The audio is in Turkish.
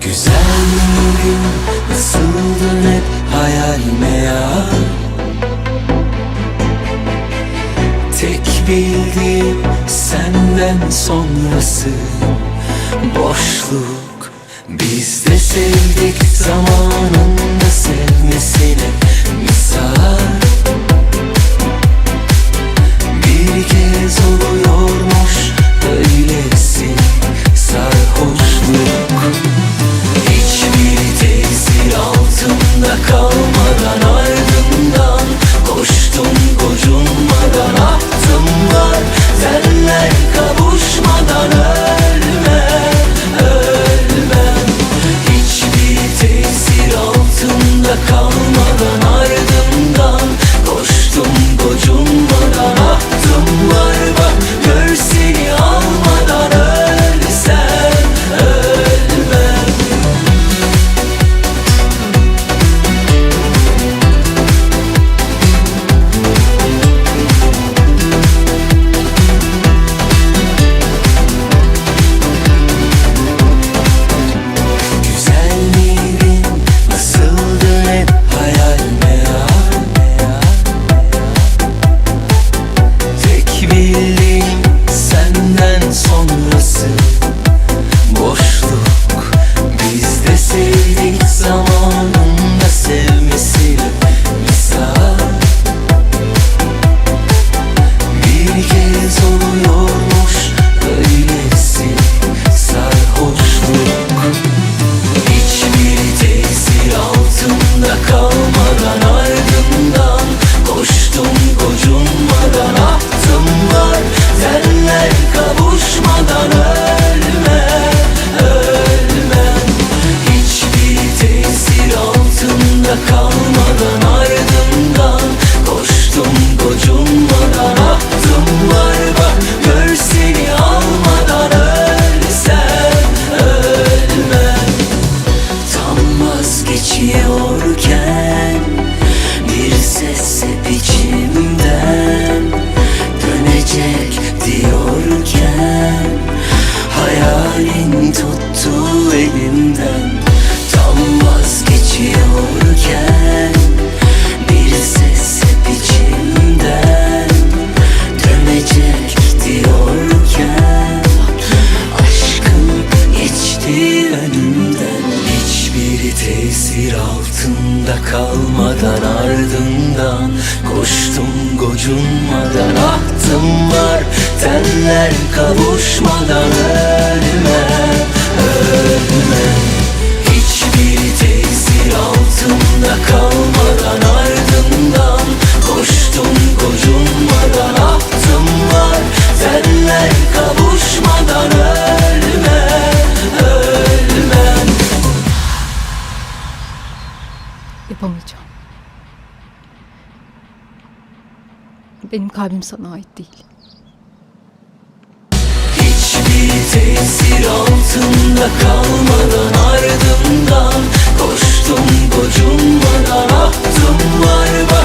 Güzelliğin nasıldın hep hayalime ya? Tek bildiğim senden sonrası. Boşluk Biz de sevdik zamanında sevmesini. değil önümden Hiçbiri tesir altında kalmadan ardından Koştum gocunmadan. Ahtım var Tenler kavuşmadan ölmez Yapamayacağım. Benim kalbim sana ait değil. Hiçbir tesir altında kalmadan ardımdan Koştum gocunmadan ahtım var bak